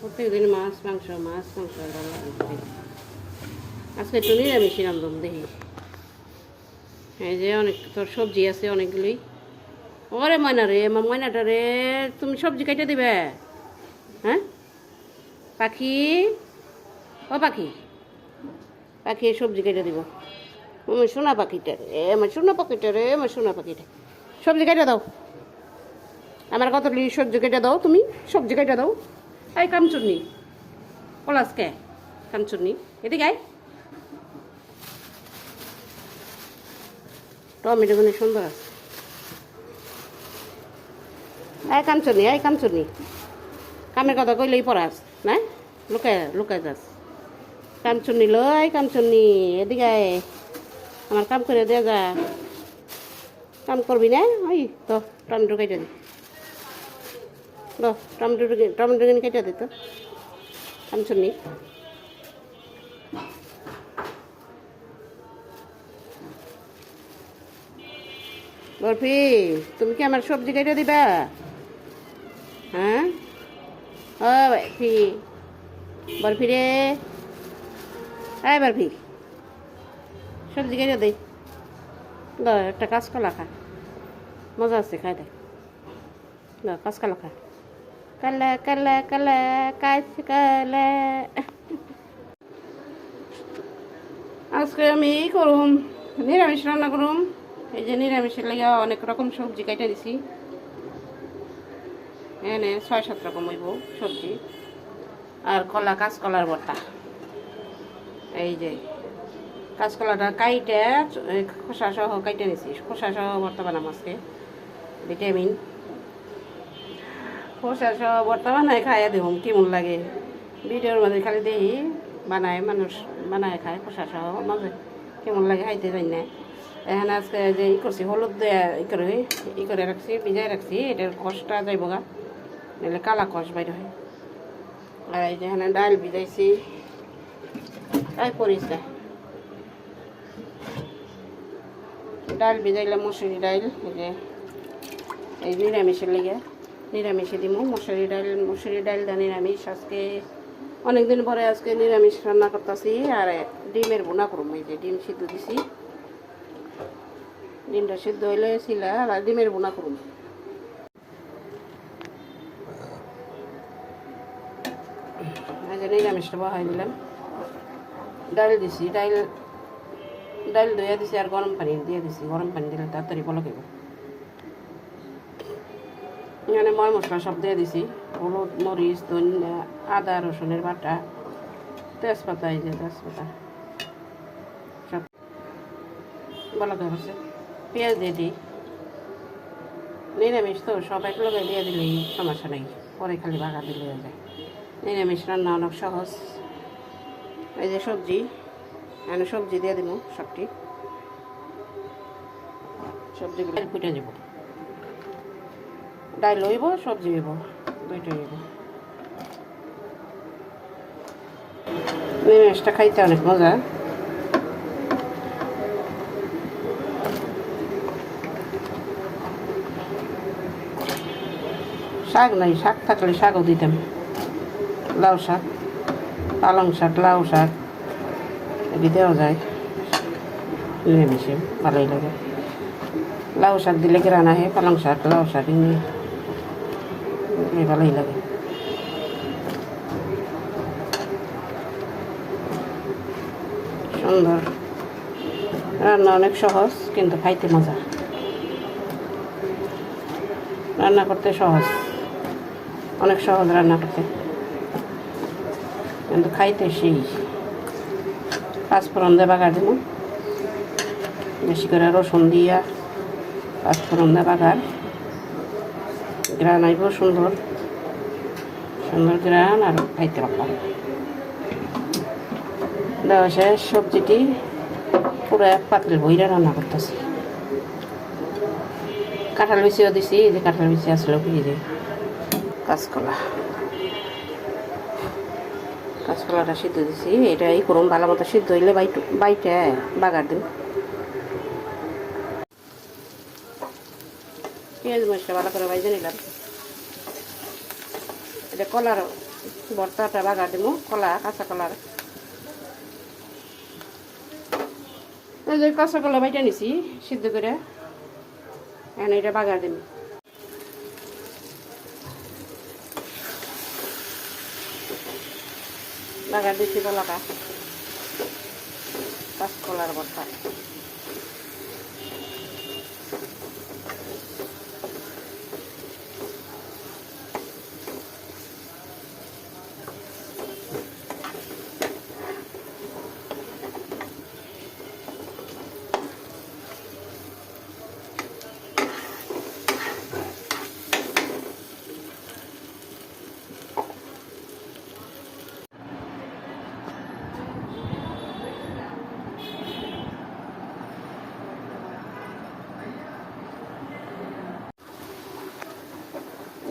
প্রত্যেকদিন মাছ, মাংস মাছ, মাংস। আজকে একটু নিরামিষ রান্ধন দেখি। এই যে অনেক তোর সবজি আছে অনেকগুলোই। ওরে ময়না রে আমার ময়নাটা রে, তুমি সবজি কেটে দিবে? হ্যাঁ? পাখি? ও পাখি। পাখি, সবজি কেটে দিব। আমার সোনা পাখিটা রে আমার সোনা পাখিটা রে আমার সোনা পাখিটা। সবজি কেটে দাও। আমার কত সবজি কেটে দাও তুমি? সবজি কেটে দাও। এই কামচুন্নি পলাশকে কামচুন্নি এদিকে আয়। টমেটো মানে সুন্দর আছে। এই কামচুন্নি এই কামচুন্নি কামের কথা কইলেই পড়াস না? লুকায় লুকায় যাস। কামচুন্নি লই কামচুন্নি এদিকে আয়। আমার কাম করে দেয়া যা। কাম করবি না? ওই তো, টমেটো কেটে দি। টমেটো টমেটো কেটে দিত কামচুন্নি বরফি, তুমি কি আমার সবজি কেটে দিবা? হ্যাঁ? বরফি। রে। হ্যাঁ বরফি, সবজি কেটে ল, একটা কাঁচকলা খা। মজা আছে, খাই দে। কাঁচকলা খা। কালা কালা কালা কাঁচকলা আজকে আমি এই করুম, নিরামিষ রান্না করুম। এই যে নিরামিষের লেগে অনেক রকম সবজি কেটে দিছি। এনে ছয়, সাত রকম হইব সবজি। আর কলা, কাঁচকলার বর্তা এই যে কাঁচকলাটা কাইটে খোসা সহ কাইটে নিছি। খোসা সহ ভর্তা বানাম আজকে। ভিটামিন। খোসা সহ ভর্তা বানায় খাইয়া দেখুন কেমন লাগে? ভিডিওর মধ্যে খালি দেখি, বানায় মানুষ, বানায় খায় খোসা সহ মাঝে। কেমন লাগে খাইতে জানি না। এখন আজকে যে ই করছি, হলুদ দেয়া ই করে ই করে রাখছি ভিজাই রাখছি এটার কষটা যাইব গা। নাহলে কালা কষ বাইরে হয়। আর এই যে এখানে ডাল ভিজাইছি। তাই পরিস না ডাল ভিজাইলাম মসুরি ডাইল এই যে, এই নিরামিষের লেগে। নিরামিষে দিব মসুরি ডাল মসুরি ডাল দা নিরামিষ। আজকে অনেকদিন পরে আজকে নিরামিষ রান্না করতেছি আর ডিমের বোনা করুম, এই যে ডিম সিদ্ধ দিছি। ডিমটা সিদ্ধ হইলে ছিলা আর ডিমের বোনা করুম। নিরামিষটা বহাই দিলাম। ডাল দিছি, ডাল ডাল ধুয়ে দিছি আর গরম পানি দিয়ে দিছি। গরম পানি দিলে তাড়াতাড়ি পলকিব এখানে ময় মশলা সব দিয়ে দিছি। হলুদ, মরিচ, ধনিয়া, আদা, রসুনের বাটা, তেজপাতা, এই যে তেজপাতা। সব বলা হচ্ছে পেঁয়াজ দিয়ে দিই। নিরামিষ তো, সব এক লগে দিয়ে দিলেই সমস্যা নেই। পরে খালি বাগা দিলে যায়। নিরামিষ রান্না অনেক সহজ। এই যে সবজি আমি সবজি দিয়ে দিব সবটি। সবজিগুলো ফুটে যাব। ডাইল হইব সবজি হইব দুইটা হইব নিরামিষটা খাইতে অনেক মজা। শাক নাই, শাক থাকলে শাকও দিতাম। লাউ শাক, পালং শাক, লাউ শাক দেওয়া যায়। নিরামিষে ভালোই লাগে। লাউ শাক দিলে গ্রান আহে পালং শাক, লাউ শাক, এমনি ভালোই লাগে। সুন্দর। রান্না অনেক সহজ, কিন্তু খাইতে মজা। রান্না করতে সহজ। অনেক সহজ রান্না করতে। কিন্তু খাইতে সেই। পাঁচফোড়ন দিব বেশি করে রসুন দিয়া পাঁচফোড়ন দিয়ে বাগার। গ্রান আইব সুন্দর। সুন্দর গ্রান আর খাইতে পারলাম দেওয়া শেষ সবজিটি। পুরো এক পাতলের বইরা রান্না করতেছি। কাঁঠাল বিচিও দিছি, এই যে কাঁঠাল বিচি আসলো কি যে কাঁচকলা। কাঁচকলাটা সিদ্ধ দিছি এটা এই করুন ভালো মতো সিদ্ধ হইলে বাইট বাইটে, বাগার দিন পেঁয়াজ মরিচটা ভালো করে বাইজে নিলাম। এটা কলার ভর্তাটা বাগার দেবো কলা, কাঁচা কলার। কাঁচা কলা বাইটা নিছি, সিদ্ধ করে। এখন এটা বাগার দেব বাগার দিচ্ছি কলাটা। কাঁচ কলার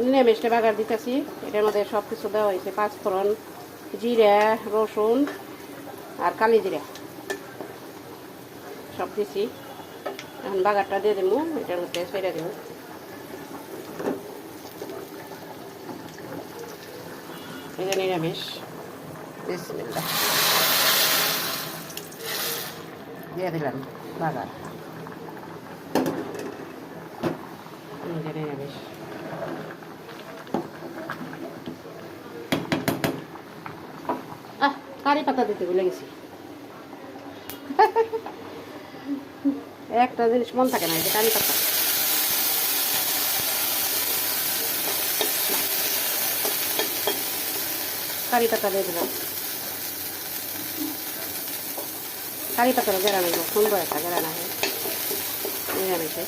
ভর্তা নিরামিষটা বাগার দিতেছি। এটার মধ্যে সব কিছু দেওয়া হয়েছে। পাঁচফোড়ন, জিরা, রসুন আর কালি জিরা। সব দিছি। এখন বাগারটা দিয়ে দেবো এটার মধ্যে সেরে দেবো এটা নিরামিষ। দিয়ে দিলাম বাগার। নিরামিষ আহ কারি পাতা দিতে ভুলে গেছি। একটা জিনিস মন থাকে না এটা কারি পাতা। কারি পাতা দিয়ে দিলাম। কারি পাতার গেরা নেব সুন্দর একটা গেরা না নিরামিষে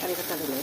কারি পাতা দিলে